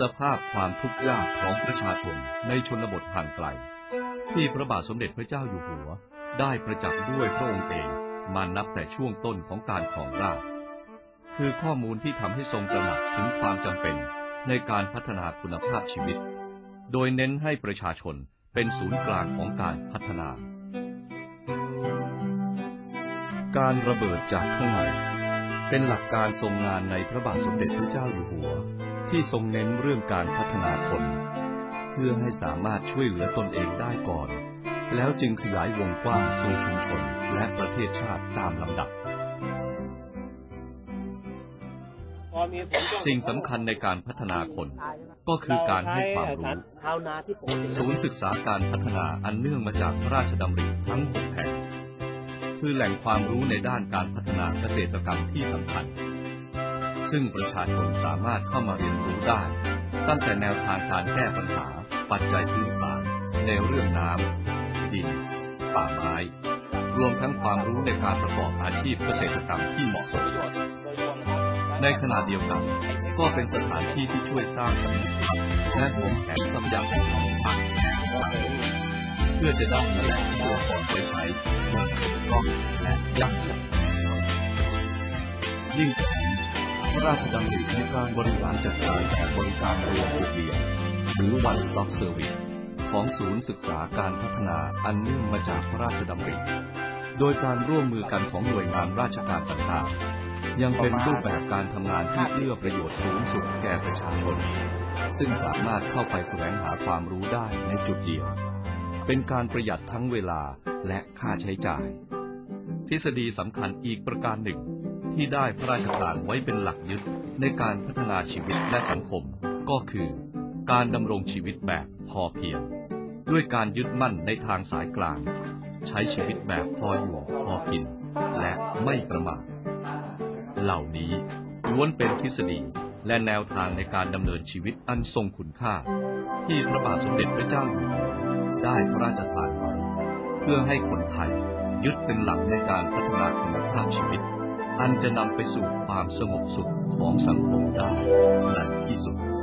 สภาพความทุกข์ยากของประชาชนในชนบทห่างไกล ที่พระบาทสมเด็จพระเจ้าอยู่หัว ได้ประจักษ์ด้วยพระองค์เองมานับแต่ช่วงต้นของการของราชคือข้อมูลที่ทำให้ทรงตระหนักถึงความจำเป็นในการพัฒนาคุณภาพชีวิต โดยเน้นให้ประชาชนเป็นศูนย์กลางของการพัฒนา การระเบิดจากข้างในเป็นหลักการทรงงานในพระบาทสมเด็จพระเจ้าอยู่หัว ที่ทรงเน้นเรื่องการพัฒนาคน เพื่อให้สามารถช่วยเหลือตนเองได้ก่อน แล้วจึงขยายวงกว้างสู่ชุมชนและประเทศชาติตามลำดับ สิ่งสำคัญในการพัฒนาคนก็คือการให้ความรู้ชาวนาที่ปกติศูนย์ศึกษาการพัฒนาอันเนื่องมาจากพระราชดำริทั้งหกแห่ง คือแหล่งความรู้ในด้านการพัฒนาเกษตรกรรมที่สำคัญ ซึ่งประชาชนสามารถเข้ามาเรียนรู้ได้ ตั้งแต่แนวทางการแก้ปัญหา ปัจจัยพื้นฐานในเรื่องน้ำดิน ป่าไม้รวมทั้งความรู้ในการประกอบอาชีพเกษตรกรรมที่เหมาะสมในขณะเดียวกัน ก็เป็นสถานที่ที่ช่วยสร้างสำนึกและบ่มแผนทรัพยากรของพักเพื่อจะได้มีแล่งตัวของไปใช้อย่างถูกต้องและยั่งยืนยิ่ง ระราชดำริในการบริหารจัดการและบริการรวมเดียวหรือ one stop service ของศูนย์ศึกษาการพัฒนาอันเนื่องมาจากพระราชดำริ โดยการร่วมมือกันของหน่วยงานราชการต่างๆ ยังเป็นรูปแบบการทำงานที่เอื้อประโยชน์สูงสุดแก่ประชาชน ซึ่งสามารถเข้าไปแสวงหาความรู้ได้ในจุดเดียว เป็นการประหยัดทั้งเวลาและค่าใช้จ่าย ทฤษฎีสำคัญอีกประการหนึ่ง ที่ได้พระราชทานไว้เป็นหลักยึดในการพัฒนาชีวิตและสังคม ก็คือ การดำรงชีวิตแบบพอเพียง ด้วยการยึดมั่นในทางสายกลาง ใช้ชีวิตแบบพออยู่พอกิน และไม่ประมาทเหล่านี้ล้วนเป็นทฤษฎีและแนวทางในการดำเนินชีวิตอันทรงคุณค่า ที่พระบาทสมเด็จพระเจ้าอยู่หัวได้พระราชทานไว้เพื่อให้คนไทยยึดเป็นหลักในการพัฒนาคุณภาพชีวิต อันจะนำไปสู่ความสงบสุขของสังคมได้ในที่สุด